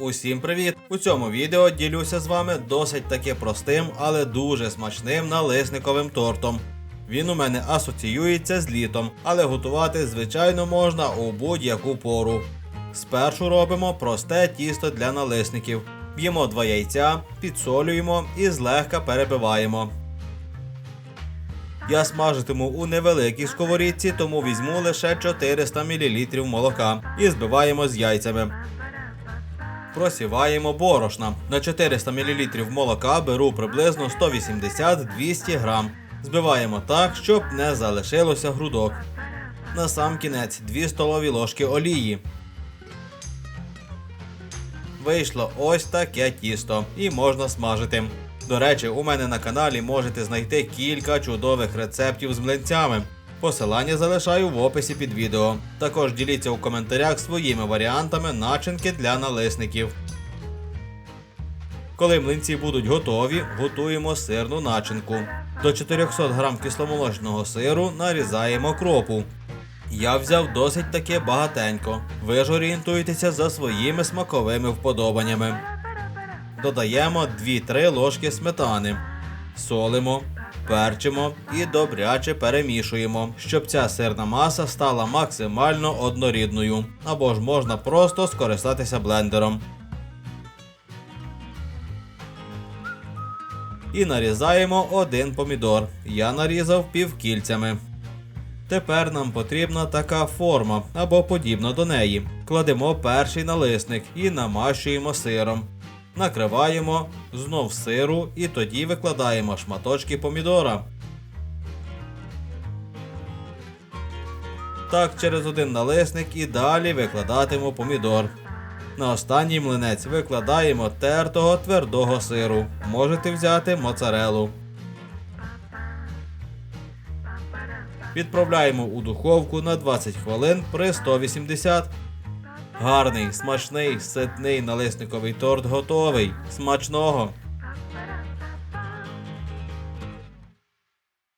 Усім привіт! У цьому відео ділюся з вами досить таки простим, але дуже смачним налисниковим тортом. Він у мене асоціюється з літом, але готувати звичайно можна у будь-яку пору. Спершу робимо просте тісто для налисників. Б'ємо два яйця, підсолюємо і злегка перебиваємо. Я смажитиму у невеликій сковорідці, тому візьму лише 400 мл молока і збиваємо з яйцями. Просіваємо борошна. На 400 мл молока беру приблизно 180-200 грам. Збиваємо так, щоб не залишилося грудок. На сам кінець 2 столові ложки олії. Вийшло ось таке тісто і можна смажити. До речі, у мене на каналі можете знайти кілька чудових рецептів з млинцями. Посилання залишаю в описі під відео. Також діліться у коментарях своїми варіантами начинки для налисників. Коли млинці будуть готові, готуємо сирну начинку. До 400 г кисломолочного сиру нарізаємо кропу. Я взяв досить таки багатенько. Ви ж орієнтуєтеся за своїми смаковими вподобаннями. Додаємо 2-3 ложки сметани. Солимо, перчимо і добряче перемішуємо, щоб ця сирна маса стала максимально однорідною. Або ж можна просто скористатися блендером. І нарізаємо один помідор. Я нарізав півкільцями. Тепер нам потрібна така форма або подібна до неї. Кладемо перший налисник і намащуємо сиром. Накриваємо знов сиру і тоді викладаємо шматочки помідора. Так через один налисник і далі викладатимемо помідор. На останній млинець викладаємо тертого твердого сиру. Можете взяти моцарелу. Відправляємо у духовку на 20 хвилин при 180. Гарний, смачний, ситний налисниковий торт готовий. Смачного!